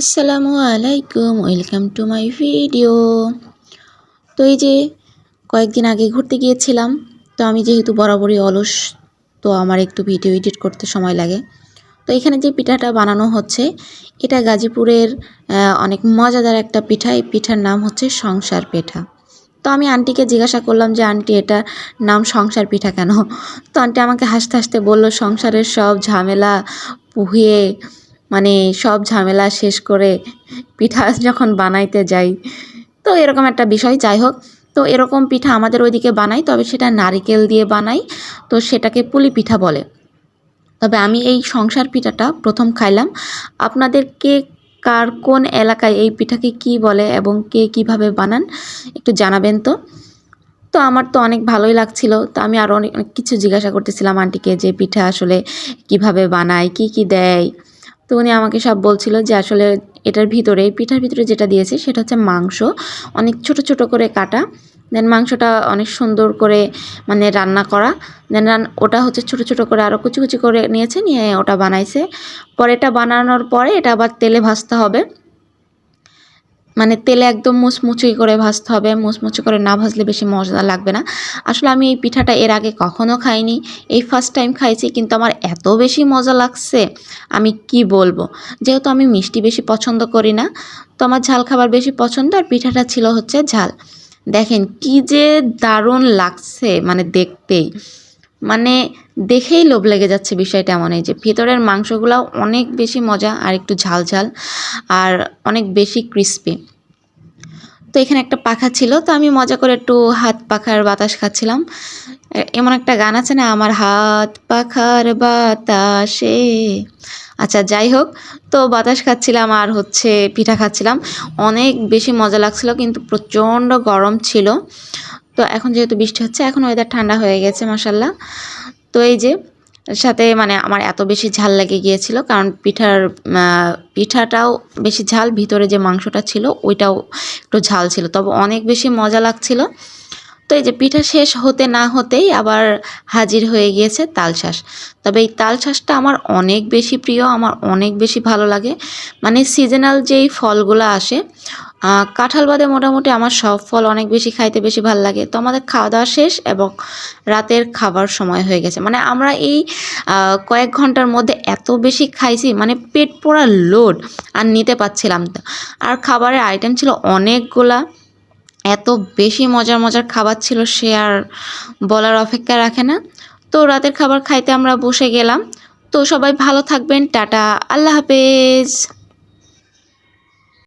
আসসালামু আলাইকুম, welcome to my video. তো এই যে কয়েকদিন আগে ঘুরতে গিয়েছিলাম, তো আমি যেহেতু বরাবরই অলস, তো আমার একটু ভিডিও এডিট করতে সময় লাগে। তো এখানে যে পিঠাটা বানানো হচ্ছে, এটা গাজীপুরের অনেক মজাদার একটা পিঠা। এই পিঠার নাম হচ্ছে সংসার পিঠা। তো আমি আন্টিকে জিজ্ঞাসা করলাম যে, আন্টি এটা নাম সংসার পিঠা কেন? তো আন্টি আমাকে হাসতে হাসতে বলল, সংসারের সব ঝামেলা পুহিয়ে মানে সব ঝামেলা শেষ করে পিঠা যখন বানাইতে যাই, তো এরকম একটা বিষয়। যাই হোক, তো এরকম পিঠা আমাদের ওইদিকে বানাই, তবে সেটা নারিকেল দিয়ে বানাই, তো সেটাকে পুলি পিঠা বলে। তবে আমি এই সংসার পিঠাটা প্রথম খাইলাম। আপনাদেরকে কার কোন এলাকায় এই পিঠাকে কি বলে এবং কে কীভাবে বানান, একটু জানাবেন তো? তো আমার তো অনেক ভালোই লাগছিল। তো আমি আরও অনেক অনেক কিছু জিজ্ঞাসা করতেছিলাম আন্টিকে যে পিঠা আসলে কীভাবে বানায়, কি কি দেয়। তো উনি আমাকে সব বলছিল যে আসলে এটার ভিতরে, পিঠার ভিতরে যেটা দিয়েছে সেটা হচ্ছে মাংস। অনেক ছোট ছোট করে কাটা। দেন মাংসটা অনেক সুন্দর করে মানে রান্না করা। দেন ওটা হচ্ছে ছোট ছোট করে আরও কুচি কুচি করে নিয়েছে, নিয়ে ওটা বানাইছে। পরে এটা বানানোর পরে এটা আবার তেলে ভাজতে হবে। মানে তেলে একদম মুচমুচি করে ভাজতে হবে, মুচমুচি করে না ভাজলে বেশি মজা লাগবে না। আসলে আমি এই পিঠাটা এর আগে কখনো খাইনি, এই ফার্স্ট টাইম খাইছি কিন্তু আমার এত বেশি মজা লাগছে, আমি কি বলব? যেহেতু আমি মিষ্টি বেশি পছন্দ করি না, তো আমার ঝাল খাবার বেশি পছন্দ আর পিঠাটা ছিল হচ্ছে ঝাল। দেখেন কি যে দারুণ লাগছে মানে দেখতেই। মানে দেখেই লোভ লেগে যাচ্ছে বিষয়টা এমন এই যে ভিতরের মাংসগুলো অনেক বেশি মজা আর একটু ঝাল ঝাল আর অনেক বেশি ক্রিস্পি তো এখানে একটা পাখা ছিল, তো আমি মজা করে একটু হাত পাখার বাতাস খাচ্ছিলাম। এমন একটা গান আছে না, আমার হাত পাখার বাতাসে আচ্ছা যাই হোক, তো বাতাস খাচ্ছিলাম আর হচ্ছে পিঠা খাচ্ছিলাম। অনেক বেশি মজা লাগছিল, কিন্তু প্রচণ্ড গরম ছিল। তো এখন যেহেতু বৃষ্টি হচ্ছে, এখন ওয়েদার ঠান্ডা হয়ে গেছে মাসাল্লাহ তো এই যে, সাথে মানে আমার এত বেশি ঝাল লেগে গিয়েছিল, কারণ পিঠার পিঠাটাও বেশি ঝাল, ভিতরে যে মাংসটা ছিল, ওইটাও একটু ঝাল ছিল। তবে অনেক বেশি মজা লাগছিল। তো এই যে পিঠা শেষ হতে না হতেই আবার হাজির হয়ে গিয়েছে তালশাঁস তবে এই তালশাঁসটা আমার অনেক বেশি প্রিয়, আমার অনেক বেশি ভালো লাগে। মানে সিজনাল যেই ফলগুলো আসে কাঁঠাল বাদে মোটামুটি আমার সব ফল অনেক বেশি খাইতে বেশি ভালো লাগে। তো আমাদের খাওয়া দাওয়া শেষ এবং রাতের খাবার সময় হয়ে গেছে। মানে আমরা এই কয়েক ঘণ্টার মধ্যে এত বেশি খাইছি মানে পেট পোড়া লোড আর নিতে পারছিলাম আর খাবারের আইটেম ছিল অনেকগুলা। এত বেশি মজার মজার খাবার ছিল সে আর বলার অপেক্ষা রাখে না। তো রাতের খাবার খাইতে আমরা বসে গেলাম। তো সবাই ভালো থাকবেন, টাটা, আল্লাহ হাফেজ।